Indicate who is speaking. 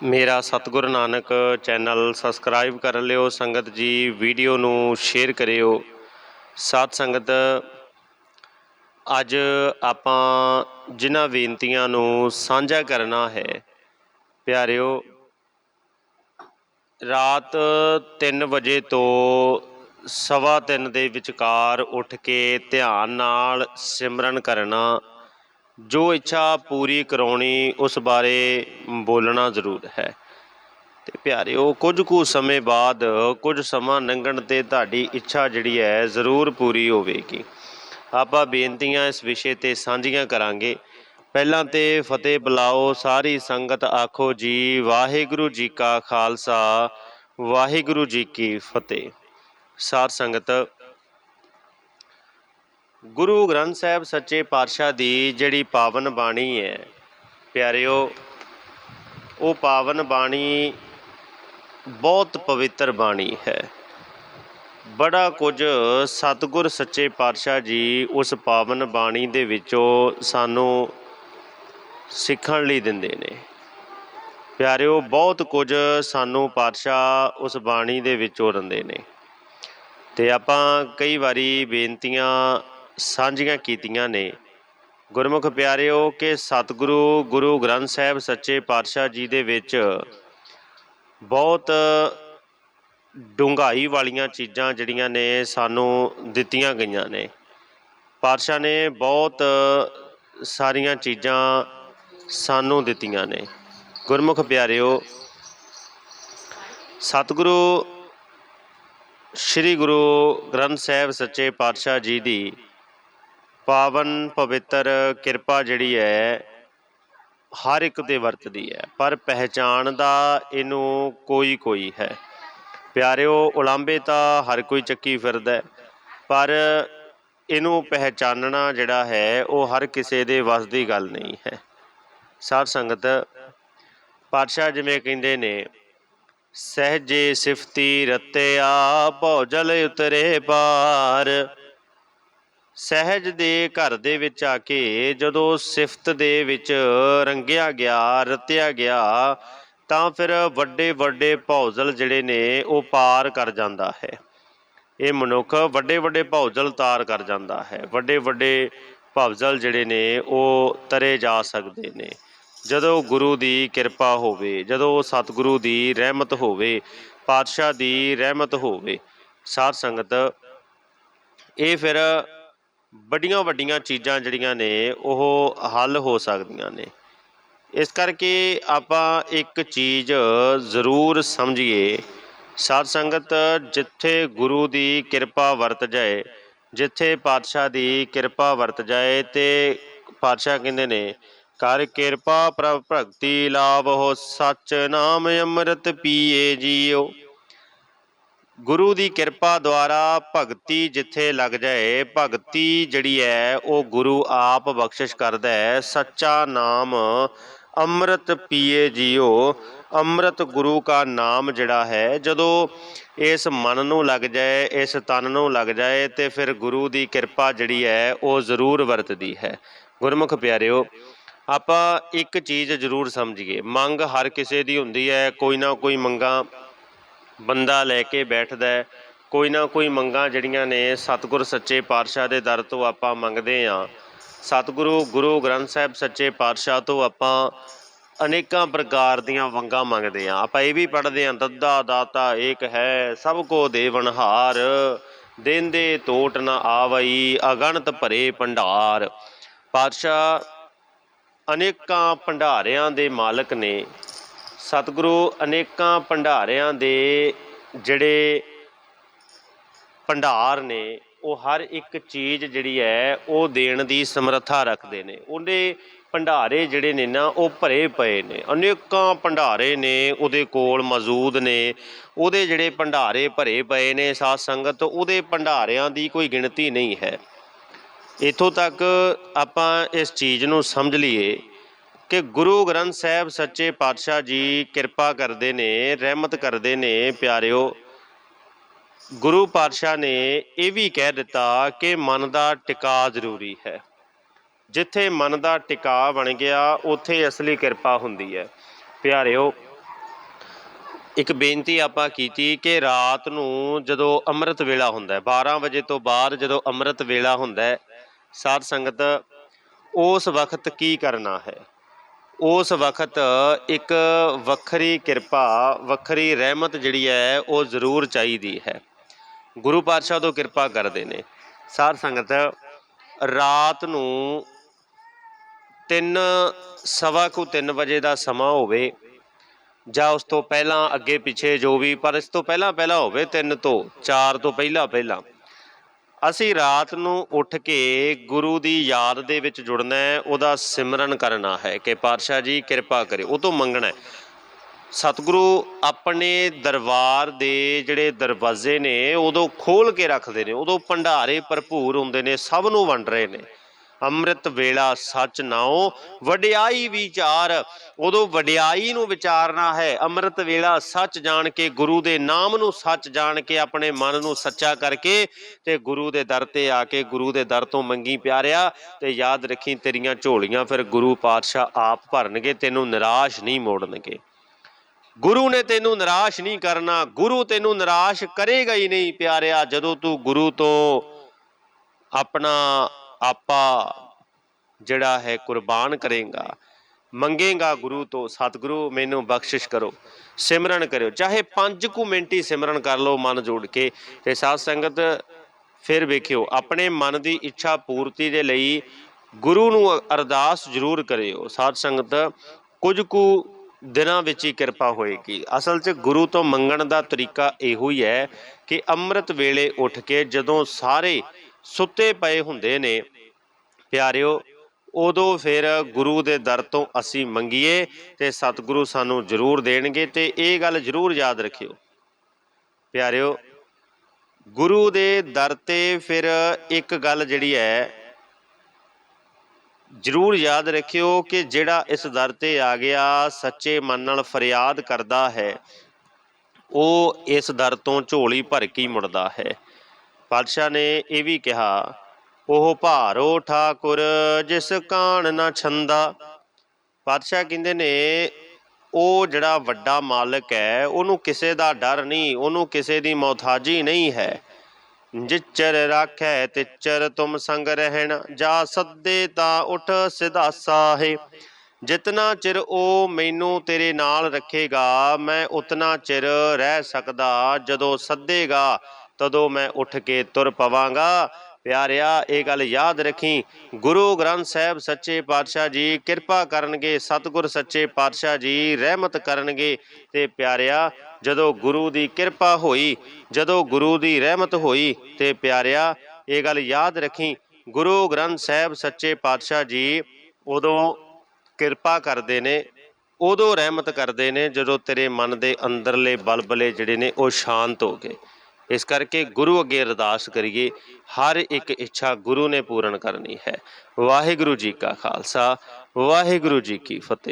Speaker 1: ਮੇਰਾ ਸਤਿਗੁਰੂ Nanak channel subscribe ਕਰ ਲਿਓ, ਸੰਗਤ ਜੀ ਵੀਡੀਓ ਨੂੰ ਸ਼ੇਅਰ ਕਰਿਓ। ਸਾਧ ਸੰਗਤ, ਅੱਜ ਆਪਾਂ ਜਿਨ੍ਹਾਂ ਬੇਨਤੀਆਂ ਨੂੰ ਸਾਂਝਾ ਕਰਨਾ ਹੈ, ਪਿਆਰਿਓ, ਰਾਤ 3 ਵਜੇ ਤੋਂ ਸਵਾ ਤਿੰਨ ਦੇ ਵਿਚਕਾਰ ਉੱਠ ਕੇ ਧਿਆਨ ਨਾਲ ਸਿਮਰਨ ਕਰਨਾ ਜੋ ਇੱਛਾ ਪੂਰੀ ਕਰਾਉਣੀ, ਉਸ ਬਾਰੇ ਬੋਲਣਾ ਜ਼ਰੂਰ ਹੈ। ਤੇ ਪਿਆਰਿਓ, ਕੁਝ ਕੁ ਸਮੇਂ ਬਾਅਦ, ਕੁਝ ਸਮਾਂ ਲੰਘਣ ਤੇ ਤੁਹਾਡੀ ਇੱਛਾ ਜਿਹੜੀ ਹੈ, ਜ਼ਰੂਰ ਪੂਰੀ ਹੋਵੇਗੀ। ਆਪਾਂ ਬੇਨਤੀਆਂ ਇਸ ਵਿਸ਼ੇ ਤੇ ਸਾਂਝੀਆਂ ਕਰਾਂਗੇ। ਪਹਿਲਾਂ ਤੇ ਫਤਿਹ ਬੁਲਾਓ, ਸਾਰੀ ਸੰਗਤ ਆਖੋ ਜੀ, ਵਾਹਿਗੁਰੂ ਜੀ ਕਾ ਖਾਲਸਾ, ਵਾਹਿਗੁਰੂ ਜੀ ਕੀ ਫਤਿਹ। ਸਾਰ ਸੰਗਤ ਗੁਰੂ ਗ੍ਰੰਥ ਸਾਹਿਬ ਸੱਚੇ ਪਾਤਸ਼ਾਹ ਦੀ ਜਿਹੜੀ ਪਾਵਨ ਬਾਣੀ ਹੈ, ਪਿਆਰਿਓ, ਉਹ ਪਾਵਨ ਬਾਣੀ ਬਹੁਤ ਪਵਿੱਤਰ ਬਾਣੀ ਹੈ। ਬੜਾ ਕੁਝ ਸਤਿਗੁਰ ਸੱਚੇ ਪਾਤਸ਼ਾਹ ਜੀ ਉਸ ਪਾਵਨ ਬਾਣੀ ਦੇ ਵਿੱਚੋਂ ਸਾਨੂੰ ਸਿੱਖਣ ਲਈ ਦਿੰਦੇ ਨੇ। ਪਿਆਰਿਓ, ਬਹੁਤ ਕੁਝ ਸਾਨੂੰ ਪਾਤਸ਼ਾਹ ਉਸ ਬਾਣੀ ਦੇ ਵਿੱਚੋਂ ਦਿੰਦੇ ਨੇ। ਤੇ ਆਪਾਂ ਕਈ ਵਾਰੀ ਬੇਨਤੀਆਂ ਸਾਂਝੀਆਂ ਕੀਤੀਆਂ ਨੇ। ਗੁਰਮੁਖ ਪਿਆਰਿਓ, ਕਿ ਸਤਿਗੁਰੂ, ਗੁਰੂ ਗ੍ਰੰਥ ਸਾਹਿਬ ਸੱਚੇ ਪਾਤਸ਼ਾਹ ਜੀ ਦੇ ਵਿੱਚ ਬਹੁਤ ਡੂੰਘਾਈ ਵਾਲੀਆਂ ਚੀਜ਼ਾਂ ਜਿਹੜੀਆਂ ਨੇ ਸਾਨੂੰ ਦਿੱਤੀਆਂ ਗਈਆਂ ਨੇ। ਪਾਤਸ਼ਾਹ ਨੇ ਬਹੁਤ ਸਾਰੀਆਂ ਚੀਜ਼ਾਂ ਸਾਨੂੰ ਦਿੱਤੀਆਂ ਨੇ। ਗੁਰਮੁਖ ਪਿਆਰਿਓ, ਸਤਿਗੁਰੂ, ਸ੍ਰੀ ਗੁਰੂ ਗ੍ਰੰਥ ਸਾਹਿਬ ਸੱਚੇ ਪਾਤਸ਼ਾਹ ਜੀ ਦੀ ਪਾਵਨ ਪਵਿੱਤਰ ਕਿਰਪਾ ਜਿਹੜੀ ਹੈ, ਹਰ ਇੱਕ ਤੇ ਵਰਤਦੀ ਹੈ, ਪਰ ਪਹਿਚਾਣ ਦਾ ਇਹਨੂੰ ਕੋਈ ਕੋਈ ਹੈ। ਪਿਆਰਿਓ ਉਲਾਂਬੇ ਤਾਂ ਹਰ ਕੋਈ ਚੱਕੀ ਫਿਰਦਾ ਪਰ ਇਹਨੂੰ ਪਹਿਚਾਨਣਾ ਜਿਹੜਾ ਹੈ, ਉਹ ਹਰ ਕਿਸੇ ਦੇ ਵੱਸ ਦੀ ਗੱਲ ਨਹੀਂ ਹੈ। ਸਾਧ ਸੰਗਤ, ਪਾਤਸ਼ਾਹ ਜਿਵੇਂ ਕਹਿੰਦੇ ਨੇ, ਸਹਜੇ ਸਿਫਤੀ ਰਤਿਆ ਭੌਜਲ ਉਤਰੇ ਪਾਰ। ਸਹਿਜ ਦੇ ਘਰ ਦੇ ਵਿੱਚ ਆ ਕੇ ਜਦੋਂ ਸਿਫਤ ਦੇ ਵਿੱਚ ਰੰਗਿਆ ਗਿਆ, ਰਤਿਆ ਗਿਆ, ਤਾਂ ਫਿਰ ਵੱਡੇ ਵੱਡੇ ਭੌਜਲ ਜਿਹੜੇ ਨੇ ਉਹ ਪਾਰ ਕਰ ਜਾਂਦਾ ਹੈ। ਇਹ ਮਨੁੱਖ ਵੱਡੇ ਵੱਡੇ ਭੌਜਲ ਤਾਰ ਕਰ ਜਾਂਦਾ ਹੈ। ਵੱਡੇ ਵੱਡੇ ਭੌਜਲ ਜਿਹੜੇ ਨੇ ਉਹ ਤਰੇ ਜਾ ਸਕਦੇ ਨੇ। ਜਦੋਂ ਗੁਰੂ ਦੀ ਕਿਰਪਾ ਹੋਵੇ, ਜਦੋਂ ਸਤਿਗੁਰੂ ਦੀ ਰਹਿਮਤ ਹੋਵੇ, ਪਾਤਸ਼ਾਹ ਦੀ ਰਹਿਮਤ ਹੋਵੇ, ਸਾਧ ਸੰਗਤ, ਇਹ ਫਿਰ ਵੱਡੀਆਂ ਵੱਡੀਆਂ ਚੀਜ਼ਾਂ ਜਿਹੜੀਆਂ ਨੇ, ਉਹ ਹੱਲ ਹੋ ਸਕਦੀਆਂ ਨੇ। ਇਸ ਕਰਕੇ ਆਪਾਂ ਇੱਕ ਚੀਜ਼ ਜ਼ਰੂਰ ਸਮਝੀਏ। ਸਾਧ ਸੰਗਤ, ਜਿੱਥੇ ਗੁਰੂ ਦੀ ਕਿਰਪਾ ਵਰਤ ਜਾਏ, ਜਿੱਥੇ ਪਾਤਸ਼ਾਹ ਦੀ ਕਿਰਪਾ ਵਰਤ ਜਾਏ ਤੇ ਪਾਤਸ਼ਾਹ ਕਹਿੰਦੇ ਨੇ, ਕਰ ਕਿਰਪਾ ਪ੍ਰਭ ਭਗਤੀ ਲਾਭ ਹੋ ਸੱਚ ਨਾਮ ਅੰਮ੍ਰਿਤ ਪੀਏ ਜੀਓ। ਗੁਰੂ ਦੀ ਕਿਰਪਾ ਦੁਆਰਾ ਭਗਤੀ ਜਿੱਥੇ ਲੱਗ ਜਾਏ, ਭਗਤੀ ਜਿਹੜੀ ਹੈ, ਉਹ ਗੁਰੂ ਆਪ ਬਖਸ਼ਿਸ਼ ਕਰਦਾ ਹੈ। ਸੱਚਾ ਨਾਮ ਅੰਮ੍ਰਿਤ ਪੀਏ ਜੀਓ। ਅੰਮ੍ਰਿਤ ਗੁਰੂ ਕਾ ਨਾਮ ਜਿਹੜਾ ਹੈ, ਜਦੋਂ ਇਸ ਮਨ ਨੂੰ ਲੱਗ ਜਾਏ, ਇਸ ਤਨ ਨੂੰ ਲੱਗ ਜਾਏ, ਤੇ ਫਿਰ ਗੁਰੂ ਦੀ ਕਿਰਪਾ ਜਿਹੜੀ ਹੈ, ਉਹ ਜ਼ਰੂਰ ਵਰਤਦੀ ਹੈ। ਗੁਰਮੁਖ ਪਿਆਰਿਓ, ਆਪਾਂ ਇੱਕ ਚੀਜ਼ ਜ਼ਰੂਰ ਸਮਝੀਏ। ਮੰਗ ਹਰ ਕਿਸੇ ਦੀ ਹੁੰਦੀ ਹੈ, ਕੋਈ ਨਾ ਕੋਈ ਮੰਗਾਂ ਬੰਦਾ ਲੈ ਕੇ ਬੈਠਦਾ ਕੋਈ ਨਾ ਕੋਈ ਮੰਗਾਂ ਜਿਹੜੀਆਂ ਨੇ ਸਤਿਗੁਰ ਸੱਚੇ ਪਾਤਸ਼ਾਹ ਦੇ ਦਰ ਤੋਂ ਆਪਾਂ ਮੰਗਦੇ ਆਂ ਸਤਿਗੁਰੂ ਗੁਰੂ ਗ੍ਰੰਥ ਸਾਹਿਬ ਸੱਚੇ ਪਾਤਸ਼ਾਹ ਤੋਂ ਆਪਾਂ ਅਨੇਕਾਂ ਪ੍ਰਕਾਰ ਦੀਆਂ ਮੰਗਾਂ ਮੰਗਦੇ ਆਂ ਆਪਾਂ ਇਹ ਵੀ ਪੜ੍ਹਦੇ ਆਂ ਦੱਦਾ ਦਾਤਾ ਏਕ ਹੈ, ਸਭ ਕੋ ਦੇਵਨਹਾਰ ਦੇਂਦੇ ਟੋਟ ਨ ਆਵਈ, ਅਗਣਤ ਭਰੇ ਭੰਡਾਰ। ਪਾਤਸ਼ਾਹ ਅਨੇਕਾਂ ਭੰਡਾਰਿਆਂ ਦੇ ਮਾਲਕ ਨੇ। ਸਤਿਗੁਰੂ ਅਨੇਕਾਂ ਭੰਡਾਰਿਆਂ ਦੇ ਜਿਹੜੇ ਭੰਡਾਰ ਨੇ, ਉਹ ਹਰ ਇੱਕ ਚੀਜ਼ ਜਿਹੜੀ ਹੈ, ਉਹ ਦੇਣ ਦੀ ਸਮਰੱਥਾ ਰੱਖਦੇ ਨੇ। ਉਹਦੇ ਭੰਡਾਰੇ ਜਿਹੜੇ ਨੇ ਨਾ, ਉਹ ਭਰੇ ਪਏ ਨੇ। ਅਨੇਕਾਂ ਭੰਡਾਰੇ ਨੇ, ਉਹਦੇ ਕੋਲ ਮੌਜੂਦ ਨੇ। ਉਹਦੇ ਜਿਹੜੇ ਭੰਡਾਰੇ ਭਰੇ ਪਏ ਨੇ ਸਾਧ ਸੰਗਤ, ਉਹਦੇ ਭੰਡਾਰਿਆਂ ਦੀ ਕੋਈ ਗਿਣਤੀ ਨਹੀਂ ਹੈ। ਇਥੋਂ ਤੱਕ ਆਪਾਂ ਇਸ ਚੀਜ਼ ਨੂੰ ਸਮਝ ਲਈਏ ਕਿ ਗੁਰੂ ਗ੍ਰੰਥ ਸਾਹਿਬ ਸੱਚੇ ਪਾਤਸ਼ਾਹ ਜੀ ਕਿਰਪਾ ਕਰਦੇ ਨੇ, ਰਹਿਮਤ ਕਰਦੇ ਨੇ, ਪਿਆਰਿਓ। ਗੁਰੂ ਪਾਤਸ਼ਾਹ ਨੇ ਇਹ ਵੀ ਕਹਿ ਦਿੱਤਾ ਕਿ ਮਨ ਦਾ ਟਿਕਾ ਜ਼ਰੂਰੀ ਹੈ। ਜਿੱਥੇ ਮਨ ਦਾ ਟਿਕਾ ਬਣ ਗਿਆ, ਉੱਥੇ ਅਸਲੀ ਕਿਰਪਾ ਹੁੰਦੀ ਹੈ। ਪਿਆਰਿਓ, ਇੱਕ ਬੇਨਤੀ ਆਪਾਂ ਕੀਤੀ ਕਿ ਰਾਤ ਨੂੰ ਜਦੋਂ ਅੰਮ੍ਰਿਤ ਵੇਲਾ ਹੁੰਦਾ ਹੈ 12 ਵਜੇ ਤੋਂ ਬਾਅਦ ਜਦੋਂ ਅੰਮ੍ਰਿਤ ਵੇਲਾ ਹੁੰਦਾ ਹੈ, ਸਾਧ ਸੰਗਤ, ਉਸ ਵਕਤ ਕੀ ਕਰਨਾ ਹੈ? ਉਸ ਵਕਤ ਇੱਕ ਵੱਖਰੀ ਕਿਰਪਾ, ਵੱਖਰੀ ਰਹਿਮਤ ਜਿਹੜੀ ਹੈ, ਉਹ ਜ਼ਰੂਰ ਚਾਹੀਦੀ ਹੈ। ਗੁਰੂ ਪਾਤਸ਼ਾਹ ਤੋਂ ਕਿਰਪਾ ਕਰਦੇ ਨੇ। ਸਾਧ ਸੰਗਤ, ਰਾਤ ਨੂੰ 3 ਸਵਾ ਕੁ 3 ਵਜੇ ਦਾ ਸਮਾਂ ਹੋਵੇ, ਜਾਂ ਉਸ ਤੋਂ ਪਹਿਲਾਂ ਅੱਗੇ ਪਿੱਛੇ ਜੋ ਵੀ, ਪਰ ਇਸ ਤੋਂ ਪਹਿਲਾਂ ਪਹਿਲਾਂ ਹੋਵੇ 3 ਤੋਂ 4 ਤੋਂ ਪਹਿਲਾਂ ਪਹਿਲਾਂ ਅਸੀਂ ਰਾਤ ਨੂੰ ਉੱਠ ਕੇ ਗੁਰੂ ਦੀ ਯਾਦ ਦੇ ਵਿੱਚ ਜੁੜਨਾ ਹੈ, ਉਹਦਾ ਸਿਮਰਨ ਕਰਨਾ ਹੈ ਕਿ ਪਾਤਸ਼ਾਹ ਜੀ ਕਿਰਪਾ ਕਰੇ ਉਹ ਤੋਂ ਮੰਗਣਾ ਹੈ। ਸਤਿਗੁਰੂ ਆਪਣੇ ਦਰਬਾਰ ਦੇ ਜਿਹੜੇ ਦਰਵਾਜ਼ੇ ਨੇ, ਉਦੋਂ ਖੋਲ ਕੇ ਰੱਖਦੇ ਨੇ, ਉਦੋਂ ਭੰਡਾਰੇ ਭਰਪੂਰ ਹੁੰਦੇ ਨੇ, ਸਭ ਨੂੰ ਵੰਡ ਰਹੇ ਨੇ। ਅੰਮ੍ਰਿਤ ਵੇਲਾ ਸੱਚ ਨਾਉ, ਵਡਿਆਈ ਵਿਚਾਰ, ਉਦੋਂ ਵਡਿਆਈ ਨੂੰ ਵਿਚਾਰਨਾ ਹੈ। ਅੰਮ੍ਰਿਤ ਵੇਲਾ ਸੱਚ ਜਾਣ ਕੇ, ਗੁਰੂ ਦੇ ਨਾਮ ਨੂੰ ਸੱਚ ਜਾਣ ਕੇ, ਆਪਣੇ ਮਨ ਨੂੰ ਸੱਚਾ ਕਰਕੇ ਤੇ ਗੁਰੂ ਦੇ ਦਰ ਤੇ ਆ ਕੇ, ਗੁਰੂ ਦੇ ਦਰ ਤੋਂ ਮੰਗੀ ਪਿਆਰਿਆ ਤੇ ਯਾਦ ਰੱਖੀ ਤੇਰੀਆਂ ਝੋਲੀਆਂ, ਫਿਰ ਗੁਰੂ ਪਾਤਸ਼ਾਹ ਆਪ ਭਰਨਗੇ, ਤੈਨੂੰ ਨਿਰਾਸ਼ ਨਹੀਂ ਮੋੜਨਗੇ। ਗੁਰੂ ਨੇ ਤੈਨੂੰ ਨਿਰਾਸ਼ ਨਹੀਂ ਕਰਨਾ, ਗੁਰੂ ਤੈਨੂੰ ਨਿਰਾਸ਼ ਕਰੇਗਾ ਹੀ ਨਹੀਂ ਪਿਆਰਿਆ, ਜਦੋਂ ਤੂੰ ਗੁਰੂ ਤੋਂ ਆਪਣਾ ਆਪਾ ਜਿਹੜਾ ਹੈ ਕੁਰਬਾਨ ਕਰੇਗਾ। ਮੰਗੇਗਾ ਗੁਰੂ ਤੋਂ, ਸਤਿਗੁਰੂ ਮੈਨੂੰ ਬਖਸ਼ਿਸ਼ ਕਰੋ, ਸਿਮਰਨ ਕਰਿਓ। ਚਾਹੇ 5 ਕੁ ਮਿੰਟ ਹੀ ਸਿਮਰਨ ਕਰ ਲਓ ਮਨ ਜੋੜ ਕੇ ਤੇ ਸਾਧ ਸੰਗਤ ਫਿਰ ਵੇਖਿਓ, ਆਪਣੇ ਮਨ ਦੀ ਇੱਛਾ ਪੂਰਤੀ ਦੇ ਲਈ ਗੁਰੂ ਨੂੰ ਅਰਦਾਸ ਜ਼ਰੂਰ ਕਰਿਓ। ਸਾਧ ਸੰਗਤ, ਕੁਝ ਕੁ ਦਿਨਾਂ ਵਿੱਚ ਹੀ ਕਿਰਪਾ ਹੋਏਗੀ। ਅਸਲ 'ਚ ਗੁਰੂ ਤੋਂ ਮੰਗਣ ਦਾ ਤਰੀਕਾ ਇਹੋ ਹੀ ਹੈ ਕਿ ਅੰਮ੍ਰਿਤ ਵੇਲੇ ਉੱਠ ਕੇ ਜਦੋਂ ਸਾਰੇ ਸੁੱਤੇ ਪਏ ਹੁੰਦੇ ਨੇ ਪਿਆਰਿਓ, ਉਦੋਂ ਫਿਰ ਗੁਰੂ ਦੇ ਦਰ ਤੋਂ ਅਸੀਂ ਮੰਗੀਏ ਤੇ ਸਤਿਗੁਰੂ ਸਾਨੂੰ ਜ਼ਰੂਰ ਦੇਣਗੇ ਤੇ ਇਹ ਗੱਲ ਜ਼ਰੂਰ ਯਾਦ ਰੱਖਿਓ। ਪਿਆਰਿਓ, ਗੁਰੂ ਦੇ ਦਰ ਤੇ ਫਿਰ ਇੱਕ ਗੱਲ ਜਿਹੜੀ ਹੈ, ਜ਼ਰੂਰ ਯਾਦ ਰੱਖਿਓ ਕਿ ਜਿਹੜਾ ਇਸ ਦਰ ਤੇ ਆ ਗਿਆ, ਸੱਚੇ ਮਨ ਨਾਲ ਫਰਿਆਦ ਕਰਦਾ ਹੈ, ਉਹ ਇਸ ਦਰ ਤੋਂ ਝੋਲੀ ਭਰ ਕੇ ਮੁੜਦਾ ਹੈ। ਪਾਤਸ਼ਾਹ ਨੇ ਇਹ ਵੀ ਕਿਹਾ ਉਹ ਭਾਰੋ ਠਾਕੁਰ, ਜਿਸ ਕਾਣ ਨਾ ਛੰਦਾ। ਪਾਤਸ਼ਾਹ ਕਹਿੰਦੇ ਨੇ, ਉਹ ਜਿਹੜਾ ਵੱਡਾ ਮਾਲਕ ਹੈ, ਉਹਨੂੰ ਕਿਸੇ ਦਾ ਡਰ ਨਹੀਂ, ਉਹਨੂੰ ਕਿਸੇ ਦੀ ਮੌਤਾਜੀ ਨਹੀਂ ਹੈ। ਜਿਚਰ ਰਾਖੈ, ਤਿਚਰ ਤੁਮ ਸੰਗ ਰਹਿਣ, ਜਾ ਸੱਦੇ ਤਾਂ ਉਠ ਸਿਧਾਸਾ ਹੈ ਜਿਤਨਾ ਚਿਰ ਉਹ ਮੈਨੂੰ ਤੇਰੇ ਨਾਲ ਰੱਖੇਗਾ, ਮੈਂ ਉਤਨਾ ਚਿਰ ਰਹਿ ਸਕਦਾ। ਜਦੋਂ ਸੱਦੇਗਾ, ਤਦੋਂ ਮੈਂ ਉੱਠ ਕੇ ਤੁਰ ਪਵਾਂਗਾ। ਪਿਆਰਿਆ, ਇਹ ਗੱਲ ਯਾਦ ਰੱਖੀ। ਗੁਰੂ ਗ੍ਰੰਥ ਸਾਹਿਬ ਸੱਚੇ ਪਾਤਸ਼ਾਹ ਜੀ, ਕਿਰਪਾ ਕਰਨਗੇ, ਸਤਿਗੁਰ ਸੱਚੇ ਪਾਤਸ਼ਾਹ ਜੀ, ਰਹਿਮਤ ਕਰਨਗੇ। ਤੇ ਪਿਆਰਿਆ, ਜਦੋਂ ਗੁਰੂ ਦੀ ਕਿਰਪਾ ਹੋਈ, ਜਦੋਂ ਗੁਰੂ ਦੀ ਰਹਿਮਤ ਹੋਈ, ਤੇ ਪਿਆਰਿਆ, ਇਹ ਗੱਲ ਯਾਦ ਰੱਖੀ। ਗੁਰੂ ਗ੍ਰੰਥ ਸਾਹਿਬ ਸੱਚੇ ਪਾਤਸ਼ਾਹ ਜੀ, ਉਦੋਂ ਕਿਰਪਾ ਕਰਦੇ ਨੇ, ਉਦੋਂ ਰਹਿਮਤ ਕਰਦੇ ਨੇ, ਜਦੋਂ ਤੇਰੇ ਮਨ ਦੇ ਅੰਦਰਲੇ ਬਲਬਲੇ ਜਿਹੜੇ ਨੇ, ਉਹ ਸ਼ਾਂਤ ਹੋ ਗਏ। ਇਸ ਕਰਕੇ ਗੁਰੂ ਅੱਗੇ ਅਰਦਾਸ ਕਰੀਏ, ਹਰ ਇੱਕ ਇੱਛਾ ਗੁਰੂ ਨੇ ਪੂਰਨ ਕਰਨੀ ਹੈ। ਵਾਹਿਗੁਰੂ ਜੀ ਕਾ ਖਾਲਸਾ, ਵਾਹਿਗੁਰੂ ਜੀ ਕੀ ਫਤਿਹ।